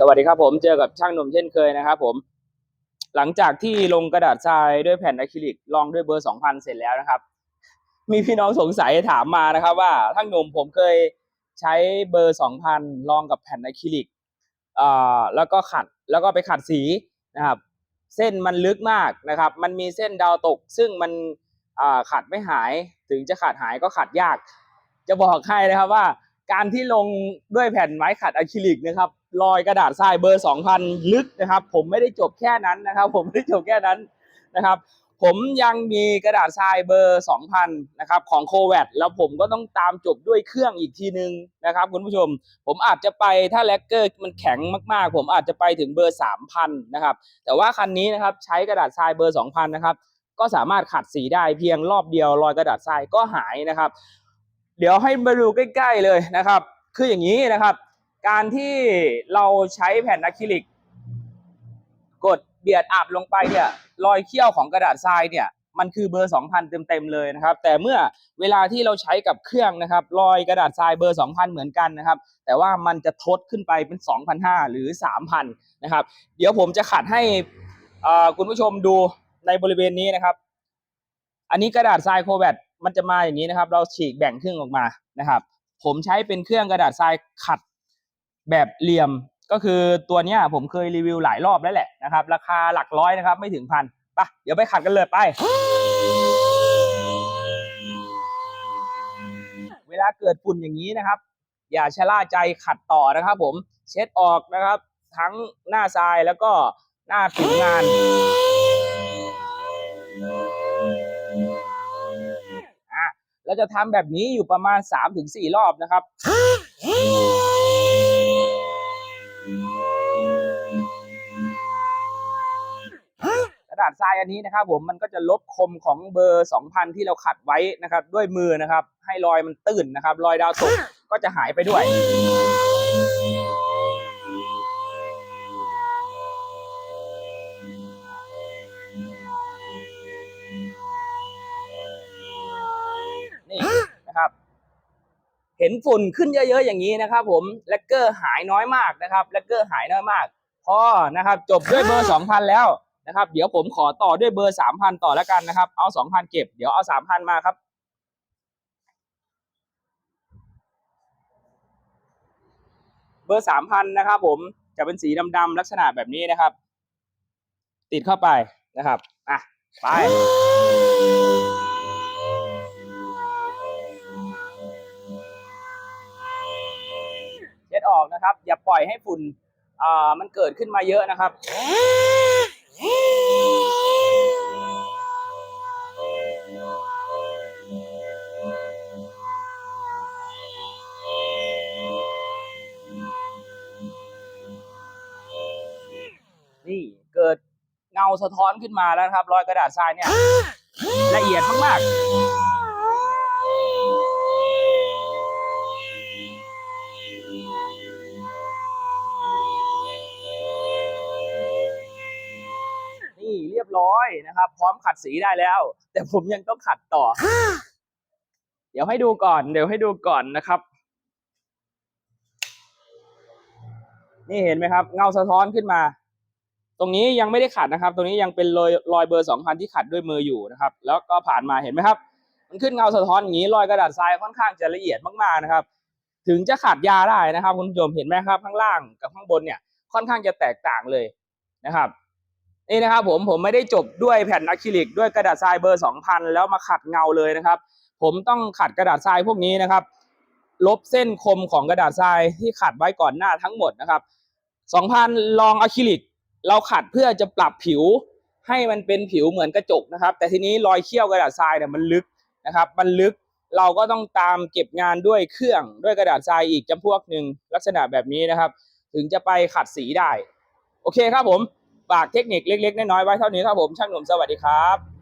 สวัสดีครับผมเจอกับช่างหนุ่มเช่นเคยนะครับผมหลังจากที่ลงกระดาษทรายด้วยแผ่นอะคริลิกลองด้วยเบอร์2000เสร็จแล้วนะครับ มีพี่น้องสงสัยถามมานะครับ ว่าช่างหนุ่มผมเคยใช้เบอร์2000ลองกับแผ่นอะคริลิกอ่าแล้วก็ขัดแล้วก็ไปขัดสีนะครับ เส้นมันลึกมากนะครับ มันมีเส้นดาวตก ซึ่งมันอ่าขัดไม่หายถึงจะขัดหายก็ขัดยาก จะบอกให้นะครับว่า การที่ลงด้วยแผ่นไม้ขัดอะคริลิกนะครับ รอยกระดาษทรายเบอร์ 2,000 ลึกนะครับ ผมไม่ได้จบแค่นั้นนะครับ ผมไม่ได้จบแค่นั้นนะครับ ผมยังมีกระดาษทรายเบอร์ 2,000 นะครับของโคแวดแล้วผมก็ต้องตามจบด้วยเครื่องอีกทีนึงนะครับคุณผู้ชม ผมอาจจะไปถ้าแลกเกอร์มันแข็งมากๆ ผมอาจจะไปถึงเบอร์ 3,000 นะครับ แต่ว่าคันนี้นะครับใช้กระดาษทรายเบอร์ 2,000 นะครับก็สามารถขัดสีได้เพียงรอบเดียวรอยกระดาษทรายก็หายนะครับ เดี๋ยวให้มาดูใกล้ ๆเลยนะครับ คืออย่างนี้นะครับ การที่เราใช้แผ่นอะคริลิก กดเบียดอับลงไปเนี่ยรอยเขี้ยวของกระดาษทรายเนี่ยมันคือเบอร์ 2,000 เต็มๆเลยนะครับ แต่เมื่อเวลาที่เราใช้กับเครื่องนะครับรอยกระดาษทรายเบอร์ 2,000 เหมือนกันนะครับ แต่ว่ามันจะทดขึ้นไปเป็น 2,500 หรือ 3,000 นะครับ เดี๋ยวผมจะขัดให้คุณผู้ชมดูในบริเวณนี้นะครับ อันนี้กระดาษทรายโคแวตมันจะมาอย่างนี้นะครับ เราฉีกแบ่งครึ่งออกมานะครับ ผมใช้เป็นเครื่องกระดาษทรายขัด แบบเหลี่ยมก็คือตัวเนี้ยผมเคยรีวิวหลายรอบแล้วแหละนะครับ ราคาหลักร้อยนะครับ ไม่ถึงพันไปเดี๋ยวไปขัดกันเลยไป เวลาเกิดฝุ่นอย่างนี้นะครับ อย่าชะล่าใจขัดต่อนะครับ ผมเช็ดออกนะครับ ทั้งหน้าทรายแล้วก็หน้าผิวงานอะเราจะทำแบบนี้อยู่ประมาณ 3-4 รอบนะครับ กระดทรายอันนี้นะครับผมมันก็จะลบคมของเบอร์ 2,000 ที่เราขัดไว้นะครับ ด้วยมือนะครับ ให้รอยมันตื้นนะครับ รอยดาวตกก็จะหายไปด้วย นี่นะครับเห็นฝุ่นขึ้นเยอะๆอย่างนี้นะครับ ผมแลกเกอร์หายน้อยมากนะครับแลกเกอร์หายน้อยมากพอนะครับ จบด้วยเบอร์ 2,000 แล้ว นะครับ เดี๋ยวผมขอต่อด้วยเบอร์3,000ต่อแล้วกันนะครับ เอา2,000เก็บ เดี๋ยวเอา3,000มาครับ เบอร์3,000นะครับผมจะเป็นสีดำๆลักษณะแบบนี้นะครับ ติดเข้าไปนะครับอะไปเช็ดออกนะครับ อย่าปล่อยให้ฝุ่นอ่ามันเกิดขึ้นมาเยอะนะครับ สะท้อนขึ้นมาแล้วนะครับ รอยกระดาษทรายเนี่ยละเอียดมากๆ นี่เรียบร้อยนะครับ พร้อมขัดสีได้แล้ว แต่ผมยังต้องขัดต่อ เดี๋ยวให้ดูก่อน เดี๋ยวให้ดูก่อนนะครับนี่เห็นไหมครับ เงาสะท้อนขึ้นมา ตรงนี้ยังไม่ได้ขัดนะครับ ตรงนี้ยังเป็นรอยรอยเบอร์สองพันที่ขัดด้วยมืออยู่นะครับ แล้วก็ผ่านมาเห็นไหมครับ มันขึ้นเงาสะท้อนอย่างนี้รอยกระดาษทรายค่อนข้างจะละเอียดมากๆนะครับ ถึงจะขัดยาได้นะครับ คุณผู้ชมเห็นไหมครับข้างล่างกับข้างบนเนี่ยค่อนข้างจะแตกต่างเลยนะครับนี่นะครับผมผมไม่ได้จบด้วยแผ่นอะคริลิกด้วยกระดาษทรายเบอร์ 2,000 แล้วมาขัดเงาเลยนะครับ ผมต้องขัดกระดาษทรายพวกนี้นะครับ ลบเส้นคมของกระดาษทรายที่ขัดไว้ก่อนหน้าทั้งหมดนะครับ 2,000 ลองอะคริลิก เราขัดเพื่อจะปรับผิวให้มันเป็นผิวเหมือนกระจกนะครับ แต่ทีนี้รอยเขี้ยวกระดาษทรายเนี่ยมันลึกนะครับ มันลึกเราก็ต้องตามเก็บงานด้วยเครื่องด้วยกระดาษทรายอีกจำพวกหนึ่งลักษณะแบบนี้นะครับ ถึงจะไปขัดสีได้ โอเคครับผมฝากเทคนิคเล็ก ๆ น้อยๆไว้เท่านี้ครับผมช่างหนุ่มสวัสดีครับ